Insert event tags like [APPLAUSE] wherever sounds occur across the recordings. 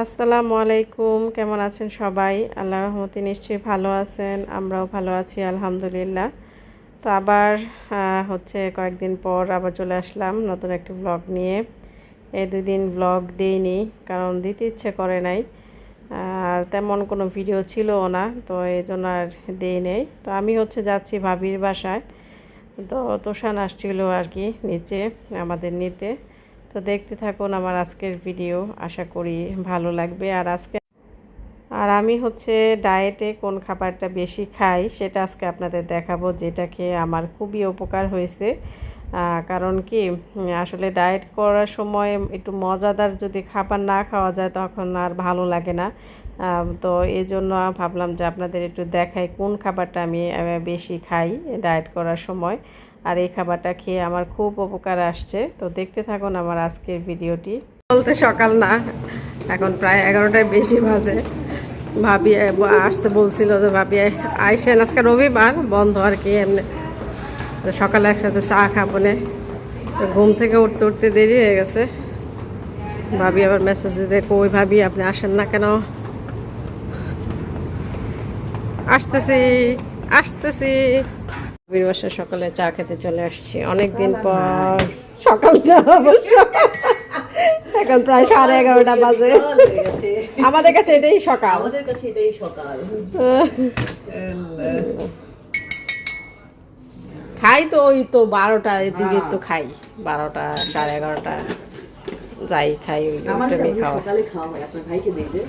আসসালামু আলাইকুম, কেমন আছেন সবাই? আল্লাহ রহমতে নিশ্চয়ই ভালো আছেন, আমরাও ভালো আছি, আলহামদুলিল্লাহ। তো আবার হচ্ছে কয়েকদিন পর আবার চলে আসলাম নতুন একটি ব্লগ নিয়ে। এই দুই দিন ব্লগ দিইনি, কারণ দিতে ইচ্ছে করে নাই। আর তেমন কোনো ভিডিও ছিলও না, তো এই জন্য আর দিই নেই। তো আমি হচ্ছে যাচ্ছি ভাবির বাসায়। তো তোষান আসছিল আর কি, নিচে, আমাদের নিতে। তো দেখতে থাকুন আমার আজকের ভিডিও আশা করি ভালো লাগবে। আর আজকে আর আমি হচ্ছে ডায়েটে কোন খাবারটা বেশি খাই সেটা আজকে আপনাদের দেখাবো, যেটা খেয়ে আমার খুবই উপকার হয়েছে। কারণ কি, আসলে ডায়েট করার সময় একটু মজাদার যদি খাবার না খাওয়া যায় তখন আর ভালো লাগে না। তো এই জন্য ভাবলাম যে আপনাদের একটু দেখাই কোন খাবারটা আমি বেশি খাই ডায়েট করার সময়। আর এই খাবারটা খেয়ে আমার খুব উপকার আসছে। তো দেখতে থাকুন আমার আজকের ভিডিওটি। বলতে সকাল না, এখন প্রায় এগারোটায় বেশি বাজে। ভাবি আসতে বলছিল যে ভাবি আইসেন আজকে রবিবার, বন্ধ আর কি এমনি। সকালে একসাথে চা খাব নে। ঘুম থেকে উঠতে উঠতে দেরি হয়ে গেছে। ভাবি আবার মেসেজ দিতে, কই ভাবি আপনি আসেন না কেন? আসতেছি আসতেছি। বাসায় সকালে চা খেতে চলে আসছি। অনেকদিন পর সকাল অবশ্য। এখন প্রায় সাড়ে এগারোটা বাজে। আমাদের কাছে এটাই সকাল। আমাদের কাছে এটাই সকাল। খাই তো ওই তো বারোটা এদিকে তো খাই। বারোটা সাড়ে এগারোটা। যাই খাই ওই সকালে খাওয়া হয় আপনার ভাইকে যে।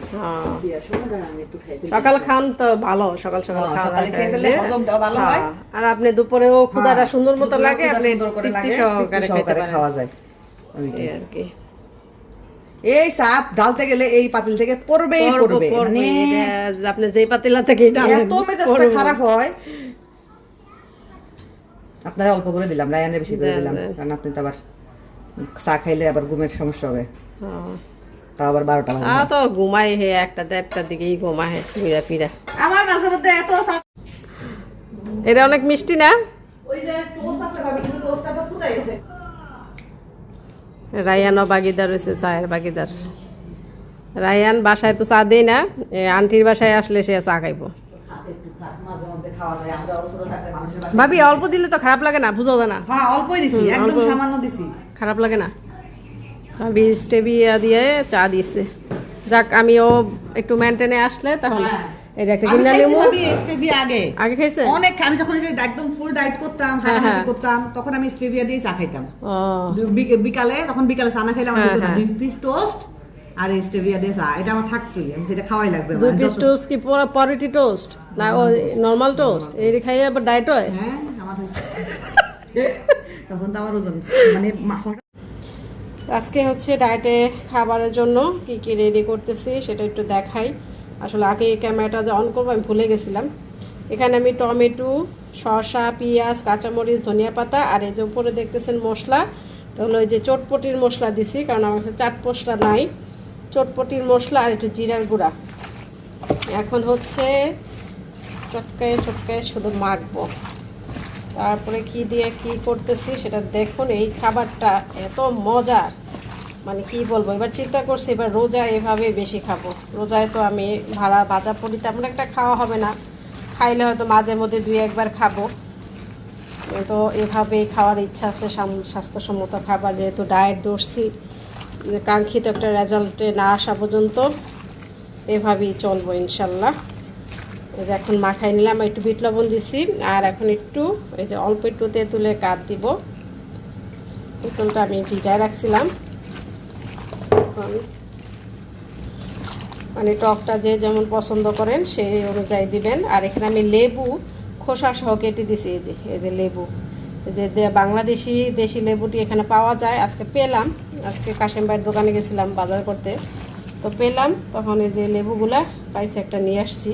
সকাল খান তো ভালো সকাল সকাল হ্যাঁ, খাওয়া খেয়ে ফেললে হজমটাও ভালো হয়। আর আপনি দুপুরেও ক্ষুদাটা সুন্দর মতো লাগে আপনি তৃপ্তি সহকারে খেতে খাওয়া যায়। আর কি। এই সাপ ঢালতে গেলে এই পাতিল থেকে পড়বেই পড়বে মানে আপনি যেই পাতিলা থেকে এত মেজাজটা খারাপ হয়। আপনারা অল্প করে দিলাম রায়ানের বেশি করে দিলাম কারণ আপনি তো আবার চা খাইলে আবার ঘুমের সমস্যা হবে। হ্যাঁ। তা আবার বারোটা বাজে তো ঘুমাই হে একটা দেড়টার দিকেই ঘুমায় ফিরা ফিরা। আমার মাঝে মধ্যে এত এটা অনেক মিষ্টি না? ওই যে টোস্ট আছে ভাবি কিন্তু টোস্টটা তো ফুটাই গেছে। রায়ানও বাগিদার হয়েছে চায়ের বাগিদার। রায়ান বাসায় তো চা দেই না এ আন্টির বাসায় আসলে সে চা খাইবো। একটু খা- মাঝে মধ্যে খাওয়া যায় আমরা ছোট থাকতে মানুষের ভাবি অল্প দিলে তো খারাপ লাগে না বুঝো না হ্যাঁ অল্পই দিছি একদম সামান্য দিছি। খারাপ লাগে না। ভাবি স্টেবিয়া দিয়ে চা দিয়েছে। যাক আমিও একটু মেনটেনে আসলে তাহলে। হ্যাঁ। যে একটা আমি কিনা লেবু ভাবি স্টেভিয়া আগে। আগে খাইছে? অনেক আমি যখন এই একদম ফুল ডায়েট করতাম হ্যাঁ, হাঁটাহাঁটি হ্যাঁ। করতাম তখন আমি স্টেভিয়া দিয়ে চা খাইতাম। বিকালে তখন বিকালে চা না খাইলে আমার। দুই পিস টোস্ট আর স্টেভিয়া চা এটা আমার থাকতোই আমি সেটা খাওয়াই লাগবে দুই পিস টোস্ট কি পুরো পরিটি টোস্ট না ও নর্মাল টোস্ট এই খাইয়ে আবার ডায়েট হয়? হ্যাঁ আমার [LAUGHS] তখন তো আমার ওজন মানে আজকে হচ্ছে ডায়েটে খাবারের জন্য কি কি রেডি করতেছি সেটা একটু দেখাই। আসলে আগে ক্যামেরাটা যে অন করব আমি ভুলে গেছিলাম। এখানে আমি টমেটো শসা পেঁয়াজ কাঁচামরিচ ধনিয়া পাতা আর এই যে উপরে দেখতেছেন মশলা হলো এই যে চটপটির মশলা দিছি কারণ আমার কাছে চাট মশলা নাই। চটপটির মশলা আর একটু জিরার গুঁড়া। এখন হচ্ছে চটকায় চটকায় শুধু মাখবো। তারপরে কি দিয়ে কি করতেছি সেটা দেখুন, এই খাবারটা এত মজার। মানে কি বলব, এবার চিন্তা করছি এবার রোজা এভাবে বেশি খাব। রোজায় তো আমি ভাড়া ভাজা পড়ি তেমন একটা খাওয়া হবে না। খাইলে হয়তো মাঝে মধ্যে দুই একবার খাব। তো এভাবেই খাওয়ার ইচ্ছা আছে স্বাস্থ্যসম্মত খাবার যেহেতু ডায়েট ধরছি। কাঙ্ক্ষিত একটা রেজাল্টে না আসা পর্যন্ত এভাবেই চলবো ইনশাল্লাহ। এই যে এখন মাখাই নিলাম, একটু বিট লবণ দিছি, আর এখন একটু, এই যে অল্প একটু তেঁতুলে কাঠ দিব। তেঁতুলটা আমি ভিজায় রাখছিলাম। মানে টকটা যে যেমন পছন্দ করেন, সেই অনুযায়ী দিবেন। আর এখানে আমি লেবু, খোসা সহ কেটে দিছি, এই যে এই যে লেবু। যে বাংলাদেশি দেশি লেবুটি এখানে পাওয়া যায়, আজকে পেলাম। আজকে কাশেম ভাইয়ের দোকানে গেছিলাম বাজার করতে। তো পেলাম তখন এই যে লেবুগুলা পাইছে একটা নিয়ে আসছি।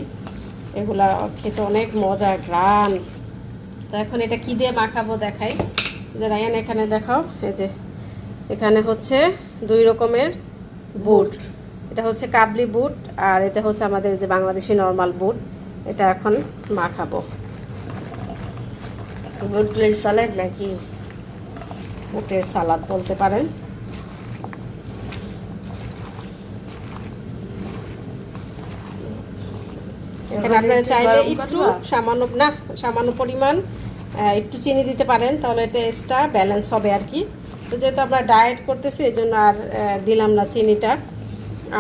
এগুলা খেতে অনেক মজা গ্রান তো এখন এটা কি দিয়ে মাখাবো দেখাই। যে রায়ান এখানে দেখাও এই যে এখানে হচ্ছে দুই রকমের বুট। এটা হচ্ছে কাবলি বুট আর এটা হচ্ছে আমাদের যে বাংলাদেশি নর্মাল বুট। এটা এখন মাখাবো। বুটলের সালাদ নাকি? বুটের সালাদ বলতে পারেন। এখানে আপনারা চাইলে একটু সামান্য না সামান্য পরিমাণ একটু চিনি দিতে পারেন তাহলে টেস্টটা ব্যালেন্স হবে আর কি। তো যেহেতু আমরা ডায়েট করতেছি এই জন্য আর দিলাম না চিনিটা।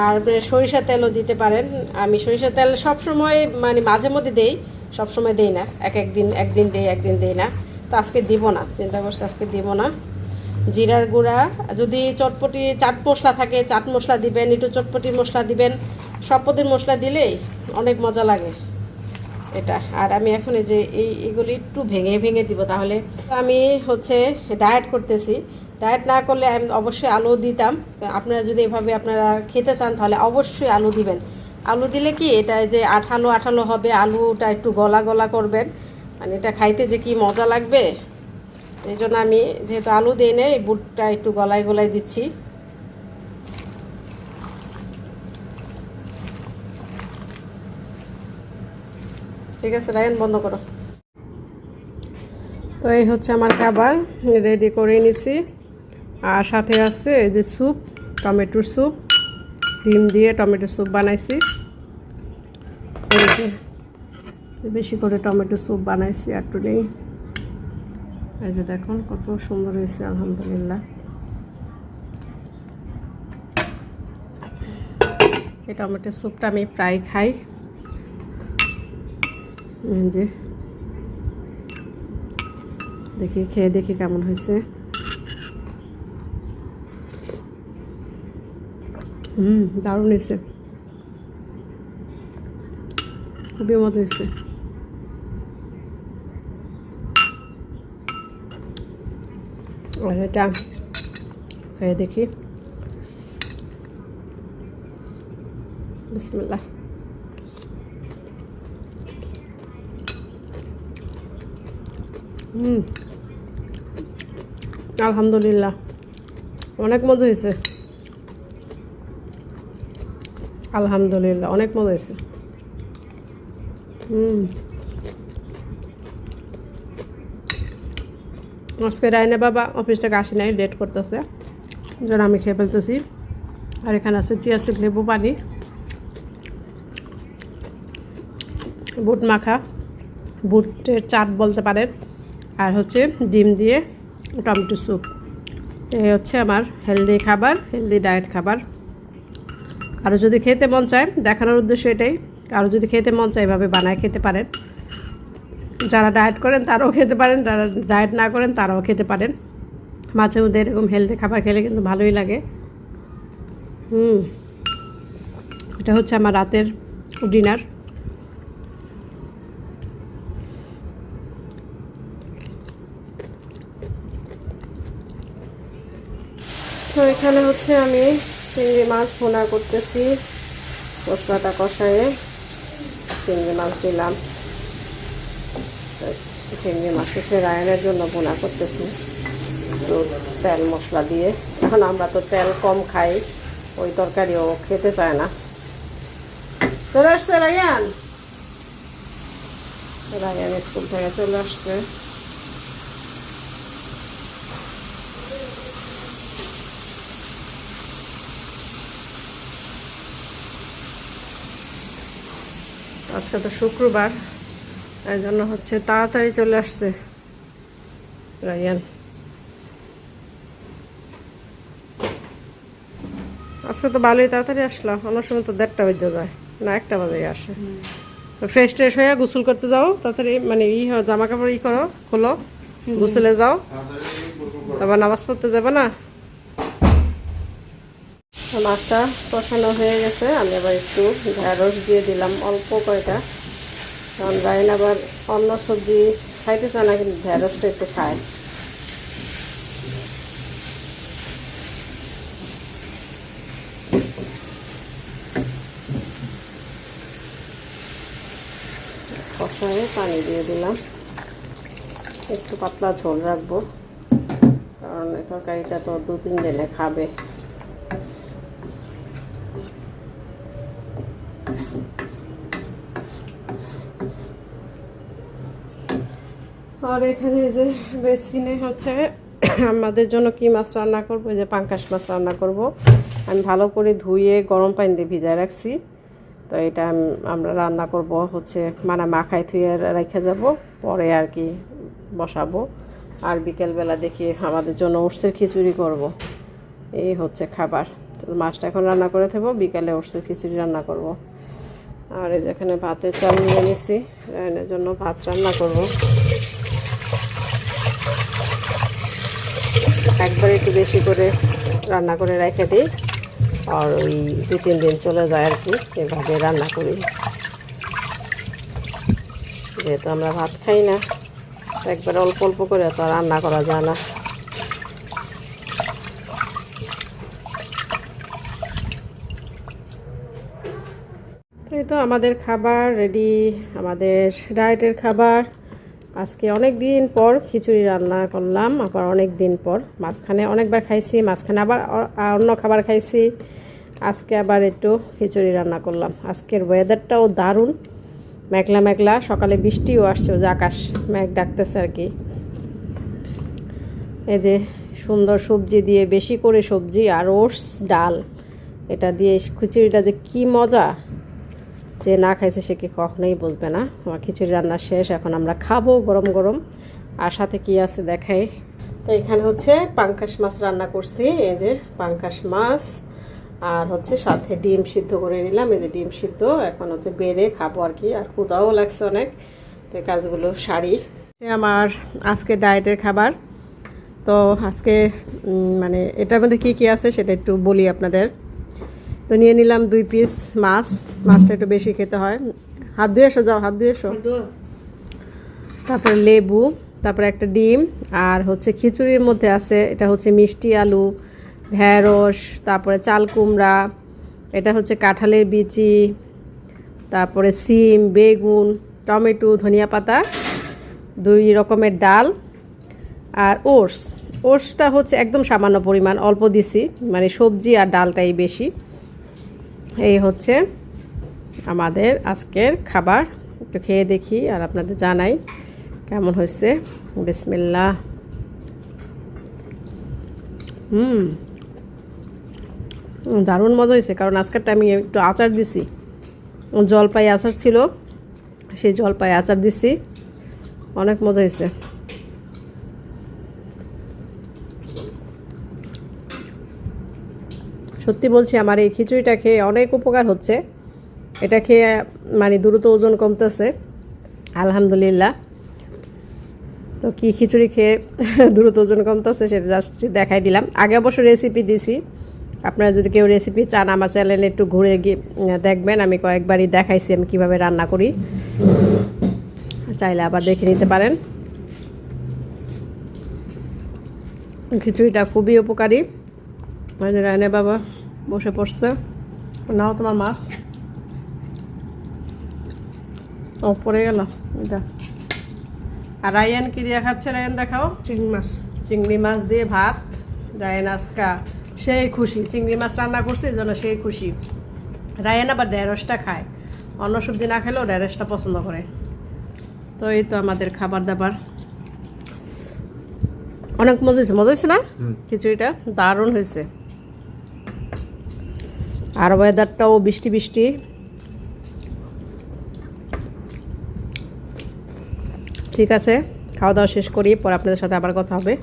আর সরিষা তেলও দিতে পারেন। আমি সরিষা তেল সব সময় মানে মাঝে মধ্যে দেই সব সময় দেই না। এক একদিন একদিন দেই একদিন দেই না। তো আজকে দিব না চিন্তা করছি আজকে দিব না। জিরার গুঁড়া যদি চটপটি চাট মশলা থাকে চাট মশলা দিবেন একটু চটপটি মশলা দিবেন সব পদের মশলা দিলেই অনেক মজা লাগে। এটা। আর আমি এখন এই যে এই এগুলি একটু ভেঙে ভেঙে দিব তাহলে। আমি হচ্ছে ডায়েট করতেছি। ডায়েট না করলে আমি অবশ্যই আলু দিতাম। আপনারা যদি এভাবে আপনারা খেতে চান তাহলে অবশ্যই আলু দিবেন। আলু দিলে কি এটা যে আঠালো আঠালো হবে, আলুটা একটু গলা গলা করবেন। মানে এটা খাইতে যে কি মজা লাগবে? এই জন্য আমি যেহেতু আলু দিই নেই, বুটটা একটু গলায় গলায় দিচ্ছি। ঠিক আছে রায়ন বন্ধ করো। তো এই হচ্ছে আমার খাবার, রেডি করে নিছি। আর সাথে আছে এই যে স্যুপ, টমেটোর স্যুপ, ডিম দিয়ে টমেটো স্যুপ বানাইছি। বেশি করে টমেটো স্যুপ বানাইছি, আর নেই। এই যে দেখুন, কত সুন্দর হয়েছে, আলহামদুলিল্লাহ। এই টমেটো স্যুপটা আমি প্রায় খাই। যে। দেখি, খেয়ে দেখি কেমন হয়েছে। হুম, দারুণ হয়েছে। খুবই মজা হয়েছে। আর এটা খেয়ে দেখি। বিসমিল্লাহ। আলহামদুলিল্লাহ। অনেক মজা হয়েছে। আলহামদুলিল্লাহ, অনেক মজা হয়েছে। হুম আজকে রায়না বাবা অফিস থেকে আসি নাই লেট করতেছে। যেন আমি খেয়ে ফেলতেছি। আর এখানে আছে চিয়াসিড লেবু পানি। বুট মাখা। বুটের চাট বলতে পারেন। আর হচ্ছে ডিম দিয়ে টমেটো স্যুপ এই হচ্ছে আমার হেলদি খাবার হেলদি ডায়েট খাবার। কারও যদি খেতে মন চায়, দেখানোর উদ্দেশ্য এটাই। কারও যদি খেতে মন চায়, এভাবে বানায় খেতে পারেন। যারা ডায়েট করেন, তারাও খেতে পারেন। যারা ডায়েট না করেন, তারাও খেতে পারেন। মাঝে মধ্যে এরকম হেলদি খাবার খেলে কিন্তু ভালোই লাগে। হুম। এটা হচ্ছে আমার রাতের ডিনার তো এখানে হচ্ছে আমি চিংড়ি মাছ ভোনা করতেছি মশলাটা কষায়ে চিংড়ি মাছ দিলাম। চিংড়ি মাছ হচ্ছে রায়নের জন্য ভোনা করতেছি তো তেল মশলা দিয়ে। এখন আমরা তো তেল কম খাই, ওই তরকারিও খেতে চায় না। চলে আসছে রায়ান। রায়ান স্কুল থেকে চলে আসছে। আজকে তো শুক্রবার এই জন্য হচ্ছে তাড়াতাড়ি চলে আসছে। রায়ান। আজকে তো ভালোই তাড়াতাড়ি আসলো অন্য সময় তো দেড়টা বেজে যায় না একটা বাজে আসে। ফ্রেশ ট্রেশ হয়ে গোসল করতে যাও তাড়াতাড়ি মানে ই হয়, জামা কাপড় ই করো খোলো গোসলে যাও। তারপর নামাজ পড়তে যাবে না? মাছটা কষানো হয়ে গেছে। আমি আবার একটু ঢেঁড়স দিয়ে দিলাম, অল্প কয়টা। কারণ রাইন আবার অন্য সবজি খাইতে চায় না, কিন্তু ঢেঁড়সটা একটু খায়। কষায়ে পানি দিয়ে দিলাম। একটু পাতলা ঝোল রাখব, কারণ তরকারিটা তো দু তিন দিনে খাবে। আর এখানে যে বেসিনে হচ্ছে আমাদের জন্য কি মাছ রান্না করব? যে পাঙ্কাশ মাছ রান্না করব। আমি ভালো করে ধুয়ে গরম পানি দিয়ে ভিজায় রাখছি। তো এটা আমরা রান্না করব হচ্ছে মানে মাখায় থুয়ে রেখে যাব, পরে আর কি বসাবো। আর বিকেলবেলা দেখি আমাদের জন্য উটসের খিচুড়ি করব। এই হচ্ছে খাবার। তো মাছটা এখন রান্না করে থাকব বিকালে উটসের খিচুড়ি রান্না করব। আর এই যেখানে ভাতের চাল নিয়ে নিছি জন্য ভাত রান্না করব। একবার একটু বেশি করে রান্না করে রেখে দিই। আর ওই দু, তিন দিন চলে যায় আর কি, এভাবে রান্না করি। যেহেতু আমরা ভাত খাই না, একবার অল্প অল্প করে তো রান্না করা যায় না। তো আমাদের খাবার রেডি, আমাদের ডায়েটের খাবার। আজকে অনেক দিন পর খিচুড়ি রান্না করলাম, আবার অনেক দিন পর। মাঝখানে অনেকবার খাইছি, মাঝখানে আবার অন্য খাবার খাইছি। আজকে আবার একটু খিচুড়ি রান্না করলাম। আজকের ওয়েদারটাও দারুণ। মেঘলা মেঘলা, সকালে বৃষ্টিও আসছে যে আকাশ মেঘ ডাকতেছে আর কি। এই যে সুন্দর সবজি দিয়ে বেশি করে সবজি আর ওটস, ডাল, এটা দিয়ে খিচুড়িটা যে কি মজা! যে না খাইছে সে কি কখনোই বুঝবে না। আমার খিচুড়ি রান্না শেষ, এখন আমরা খাব গরম গরম। আর সাথে কি আছে দেখাই। তো এখানে হচ্ছে পাঙ্কাশ মাছ রান্না করছি, এই যে পাঙ্কাশ মাছ। আর হচ্ছে সাথে ডিম সিদ্ধ করে নিলাম, এই যে ডিম সিদ্ধ। এখন হচ্ছে বেড়ে খাব আর কি, আর ক্ষুদাও লাগছে অনেক। তো এই কাজগুলো সারি। আমার আজকে ডায়েটের খাবার। তো আজকে মানে এটার মধ্যে কী কী আছে সেটা একটু বলি আপনাদের। তো নিয়ে নিলাম দুই পিস মাছ। মাছটা একটু বেশি খেতে হয়। হাত ধুয়ে এসো যাও হাত ধুয়ে এসো। তারপরে লেবু তারপরে একটা ডিম আর হচ্ছে খিচুড়ির মধ্যে আছে এটা হচ্ছে মিষ্টি আলু ঢেঁড়স তারপরে চাল কুমড়া এটা হচ্ছে কাঁঠালের বিচি তারপরে সিম বেগুন টমেটো ধনিয়া পাতা দুই রকমের ডাল আর ওটস। ওটসটা হচ্ছে একদম সামান্য পরিমাণ অল্প দিছি মানে সবজি আর ডালটাই বেশি। এই হচ্ছে আমাদের আজকের খাবার। একটু খেয়ে দেখি আর আপনাদের জানাই কেমন হয়েছে। বিসমিল্লা হুম। দারুণ মজা হয়েছে, কারণ আজকেরটা আমি একটু আচার দিছি। জলপাই আচার ছিল, সেই জলপাই আচার দিছি। অনেক মজা হয়েছে। সত্যি বলছি, আমার এই খিচুড়িটা খেয়ে অনেক উপকার হচ্ছে। এটা খেয়ে মানে দ্রুত ওজন কমতেছে। আলহামদুলিল্লাহ। তো কি খিচুড়ি খেয়ে [LAUGHS] দ্রুত ওজন কমতেছে সেটা জাস্ট দেখাই দিলাম। আগে অবশ্য রেসিপি দিছি। আপনারা যদি কেউ রেসিপি চান, আমার চ্যানেলে একটু ঘুরে গিয়ে দেখবেন। আমি কয়েকবারই দেখাইছি আমি কীভাবে রান্না করি। চাইলে আবার দেখে নিতে পারেন। খিচুড়িটা খুবই উপকারী। মানে রায়নে বাবা বসে পড়ছে। নাও তোমার মাছ। ও পড়ে গেল। এটা আর রায়ান কি দিয়ে খাচ্ছে রায়ান দেখাও? চিংড়ি মাছ। চিংড়ি মাছ দিয়ে ভাত। রায়ান আজকা সেই খুশি। চিংড়ি মাছ রান্না করছে এই জন্য সেই খুশি। রায়ান আবার ঢেঁড়সটা খায়। অন্য সবজি না খেলেও ঢেঁড়সটা পছন্দ করে। তো এই তো আমাদের খাবার দাবার। অনেক মজা হয়েছে। মজা হয়েছে না? খিচুড়িটা দারুণ হয়েছে। আর ওয়েদারটাও বৃষ্টি বৃষ্টি। ঠিক আছে খাওয়া দাওয়া শেষ করি, পরে আপনাদের সাথে আবার কথা হবে।